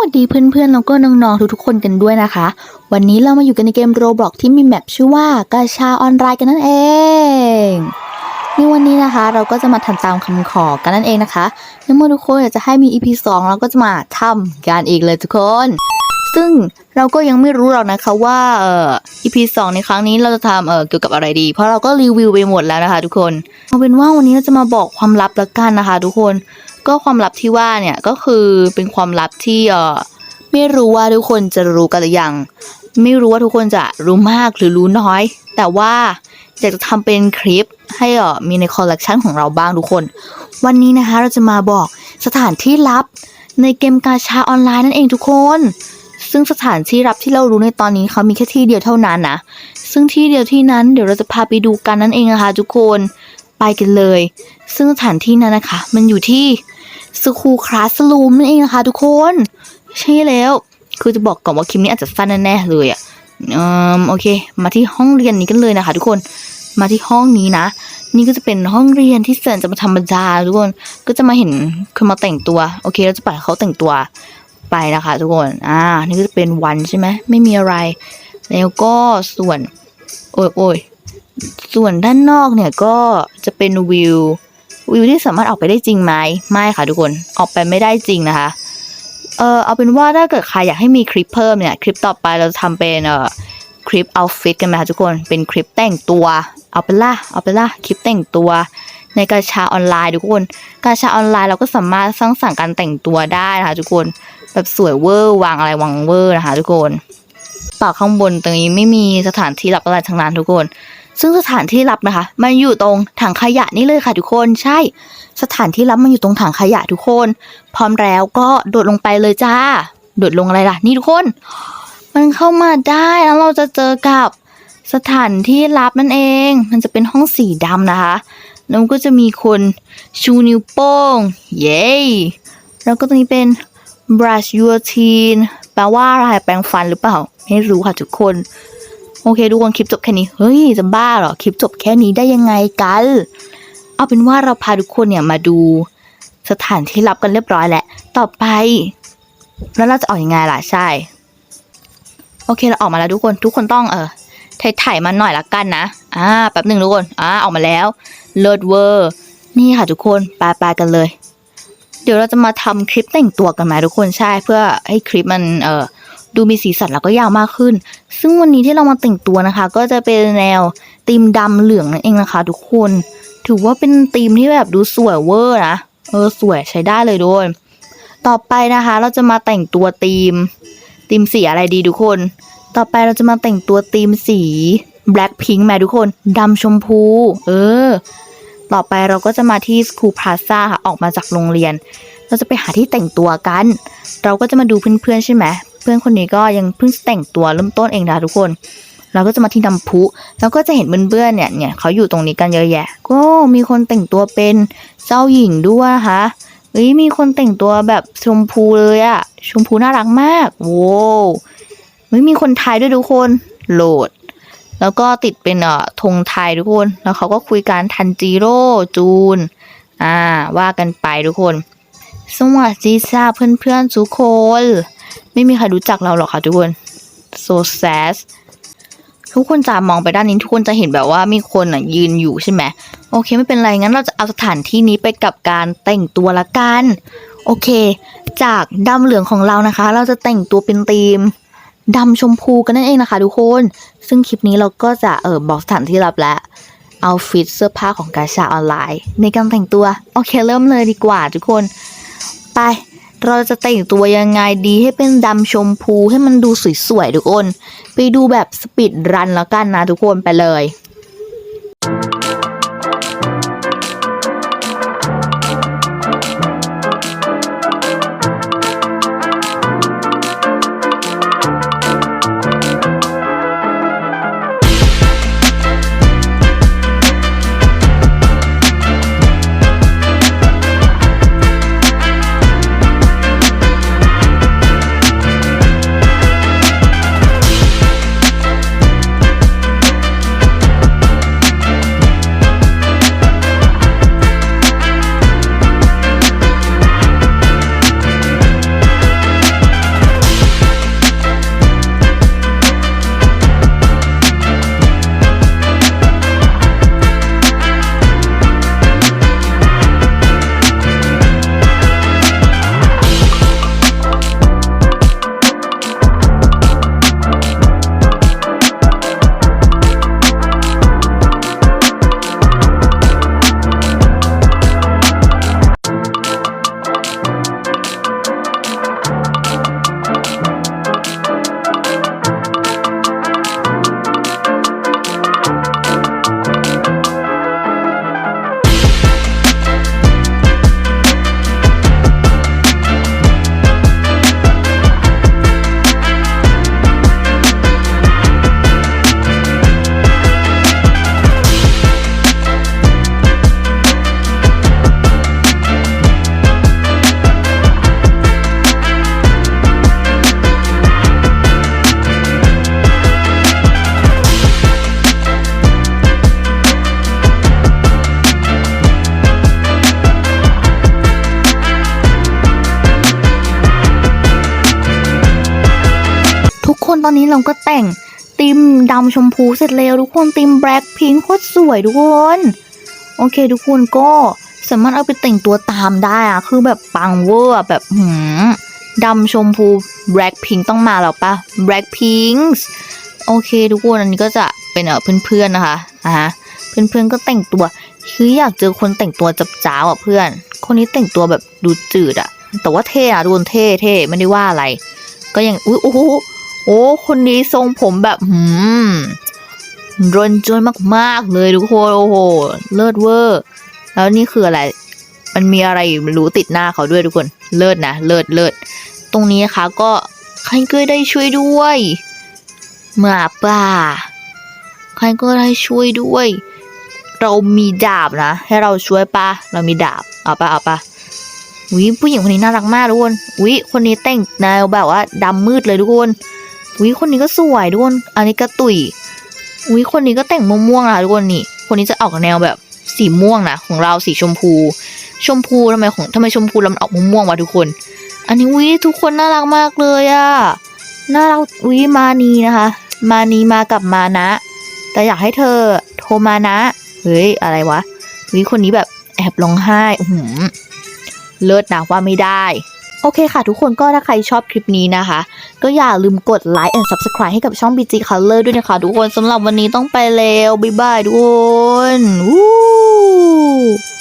วัสดีเพื่อนๆแล้วก็น้องๆทุกๆคนกันด้วยนะคะ วันนี้เรามาอยู่กันในเกมโรบล็อกที่มีแมปชื่อว่ากาชาออนไลน์กันนั่นเองในวันนี้นะคะ เราก็จะมาทำตามคำขอกันนั่นเองนะคะในเมื่อทุกคนอยากจะให้มี EP 2เราก็จะมาทำกันอีกเลยทุกคน ซึ่งเราก็ยังไม่รู้หรอกนะคะว่าเอ่อ EP 2ในครั้งนี้เราจะทำเอ่อเกี่ยวกับอะไรดี เพราะเราก็รีวิวไปหมดแล้วนะคะ ทุกคนเอาเป็นว่าวันนี้เราจะมาบอกความลับละกันนะคะ ทุกคน ก็ความลับที่ว่าเนี่ยก็คือเป็นความลับที่เอ่อไม่รู้ว่าทุกคนจะรู้กันหรือยัง ไม่รู้ว่าทุกคนจะรู้มากหรือรู้น้อย แต่ว่าอยากจะทำเป็นคลิปให้เอ่อมีในคอลเลกชันของเราบ้างทุกคน วันนี้นะคะเราจะมาบอกสถานที่ลับในเกมกาชาออนไลน์นั่นเองทุกคน ซึ่งสถานที่ลับที่เรารู้ในตอนนี้เขามีแค่ที่เดียวเท่านั้นนะ ซึ่งที่เดียวที่นั้นเดี๋ยวเราจะพาไปดูกันนั่นเองนะคะทุกคน ไปกันเลย ซึ่งสถานที่นั้นนะคะ มันอยู่ที่ สคูคลาสลูมนั่นเองนะคะทุกคน ใช่แล้ว คือจะบอกก่อนว่าคลิปนี้อาจจะสั้นแน่ๆเลยอะ่ะอืมโอเค มาที่ห้องเรียนนี้กันเลยนะคะทุกคนมาที่ห้องนี้นะ นี่ก็จะเป็นห้องเรียนที่แสนจะมาธรรมดาทุกคนก็จะมาเห็นคนมาแต่งตัว โอเคเราจะปล่อยเขาแต่งตัวไปนะคะ ทุกคน อ่า นี่ก็จะเป็นวันใช่ไหมไม่มีอะไร แล้วก็ส่วน โอ้ยโอ้ยส่วนด้านนอกเนี่ยก็จะเป็นวิว วิวที่สามารถออกไปได้จริงไหมไม่ค่ะทุกคนออกไปไม่ได้จริงนะคะ เออเอาเป็นว่าถ้าเกิดใครอยากให้มีคลิปเพิ่มเนี่ย คลิปต่อไปเราจะทำเป็นเอ่อคลิปเอาฟิตกันไหมคะทุกคนเป็นคลิปแต่งตัว เอาเป็นล่ะเอาเป็นล่ะคลิปแต่งตัว ในกาชาออนไลน์ทุกคนกาชาออนไลน์เราก็สามารถสร้างสรรค์การแต่งตัวได้นะคะทุกคนแบบสวยเวอร์วางอะไรวางเวอร์นะคะทุกคนปากข้างบนตรงนี้ไม่มีสถานที่ลับอะไรทั้งนั้นทุกคน ซึ่งสถานที่ลับนะคะ มันอยู่ตรงถังขยะนี่เลยค่ะทุกคนใช่ สถานที่ลับมันอยู่ตรงถังขยะทุกคน พร้อมแล้วก็โดดลงไปเลยจ้า โดดลงอะไรล่ะ นี่ทุกคน มันเข้ามาได้แล้วเราจะเจอกับสถานที่ลับนั่นเอง มันจะเป็นห้องสีดำนะคะแล้วก็จะมีคนชูนิ้วโป้ง เย้แล้วก็ตรงนี้เป็น brush your teeth แปลว่าอะไรแปรงฟันหรือเปล่า ไม่รู้ค่ะทุกคน โอเคทุกคนคลิปจบแค่นี้ เฮ้ยจะบ้าเหรอคลิปจบแค่นี้ได้ยังไงกัน เอาเป็นว่าเราพาทุกคนเนี่ยมาดูสถานที่ลับกันเรียบร้อยแล้วต่อไป แล้วเราจะออกยังไงล่ะใช่ โอเคเราออกมาแล้วทุกคนทุกคนต้องเออถ่ายๆมาหน่อยละกันนะอ่าแป๊บหนึ่งทุกคนอ่าออกมาแล้วเลิศเวอร์นี่ค่ะทุกคนปไปกันเลย เดี๋ยวเราจะมาทำคลิปแต่งตัวกันไหมทุกคนใช่เพื่อให้คลิปมันเออ ดูมีสีสันแล้วก็ยาวมากขึ้น ซึ่งวันนี้ที่เรามาแต่งตัวนะคะ ก็จะเป็นแนวธีมดำเหลืองนั่นเองนะคะ ทุกคน ถือว่าเป็นธีมที่แบบดูสวยเวอร์นะ เออสวยใช้ได้เลยด้วย ต่อไปนะคะ เราจะมาแต่งตัวธีมธีมสีอะไรดีทุกคน ต่อไปเราจะมาแต่งตัวธีมสี Blackpink แม่ทุกคนดำชมพู เออ ต่อไปเราก็จะมาที่สคูพลาซ่าค่ะ ออกมาจากโรงเรียน เราจะไปหาที่แต่งตัวกัน เราก็จะมาดูเพื่อนๆใช่ไหม พื่อนคนนี้ก็ยังเพิ่งแต่งตัวเริ่มต้นเองนะทุกคน เราก็จะมาที่น้ำพุแล้วก็จะเห็นเพื่อนๆเนี่ยเนี่ยเขาอยู่ตรงนี้กันเยอะแยะ ก็มีคนแต่งตัวเป็นเจ้าหญิงด้วยนะคะเฮ้ยมีคนแต่งตัวแบบชมพูเลยอะชมพูน่ารักมากโว้เฮ้ยมีคนไทยด้วยทุกคนโหลด แล้วก็ติดเป็นเอ่อธงไทยทุกคน แล้วเขาก็คุยกันทันจิโร่จูนอ่าว่ากันไปทุกคน สวัสดีจ้าเพื่อนๆทุกคน ไม่มีใครรู้จักเราหรอกค่ะทุกคน so sad ทุกคนจะมองไปด้านนี้ทุกคนจะเห็นแบบว่ามีคนอะยืนอยู่ใช่ไหมโอเคไม่เป็นไรงั้นเราจะเอาสถานที่นี้ไปกับการแต่งตัวละกันโอเค จากดำเหลืองของเรานะคะ เราจะแต่งตัวเป็นธีมดำชมพูกันนั่นเองนะคะทุกคน ซึ่งคลิปนี้เราก็จะเออบอกสถานที่ลับแล้วเอาฟิตเสื้อผ้าของกาชาออนไลน์ ในการแต่งตัว โอเคเริ่มเลยดีกว่าทุกคน ไป เราจะแต่งตัวยังไงดีให้เป็นดำชมพูให้มันดูสวยๆทุกคน ไปดูแบบสปีดรันแล้วกันนะทุกคนไปเลย คนตอนนี้เราก็แต่งติมดำชมพูเสร็จแล้วทุกคนติมแบล็คพิงค์โคตรสวยทุกคน โอเค ทุกคนก็สามารถเอาไปแต่งตัวตามได้อะคือแบบปังเวอร์แบบหืมดำชมพูแบล็คพิงค์ต้องมาแล้วปะแบล็คพิงค์โอเค ทุกคนอันนี้ก็จะเป็นเออเพื่อนๆนะคะอะเพื่อนๆก็แต่งตัวคืออยากเจอคนแต่งตัวจับจ้าวอะเพื่อน คนนี้แต่งตัวแบบดูจืดอะ แต่ว่าเท่อะดูเท่เท่ไม่ได้ว่าอะไร ก็ยังอุ้ยโอ้โห โอ้ คนนี้ทรงผมแบบหืมรนจนมากๆเลยทุกคนโอ้โห เลิศเวอร์ แล้วนี่คืออะไร มันมีอะไรรู้ติดหน้าเขาด้วยทุกคน เลิศนะ เลิศเลิศตรงนี้นะคะก็ใครก็ได้ช่วยด้วยหมาป่าใครก็ได้ช่วยด้วย เรามีดาบนะ ให้เราช่วยปะเรามีดาบ เอาปะเอาปะวิผู้หญิงคนนี้น่ารักมากทุกคนวิคนนี้แต่งแนวแบบว่าดำมืดเลยทุกคน วิคนนี้ก็สวยทุกคน อันนี้ก็ตุยวิคนนี้ก็แต่งม่วงๆนะทุกคนนี่ คนนี้จะออกแนวแบบสีม่วงนะของเราสีชมพู ชมพูทำไมของทำไมชมพูแล้วมันออกม่วงๆวะทุกคน อันนี้วิทุกคนน่ารักมากเลยอะน่ารักวิมานีนะคะ มานีมากับมานะ แต่อยากให้เธอโทรมานะ เฮ้ยอะไรวะวิคนนี้แบบแอบร้องไห้อื้อหือเลิศนะว่าไม่ได้ โอเคค่ะทุกคนก็ถ้าใครชอบคลิปนี้นะคะ ก็อย่าลืมกดไลค์ and subscribe ให้กับช่อง BG Color ด้วยนะคะ ทุกคนสำหรับวันนี้ต้องไปแล้ว บ๊ายบายทุกคน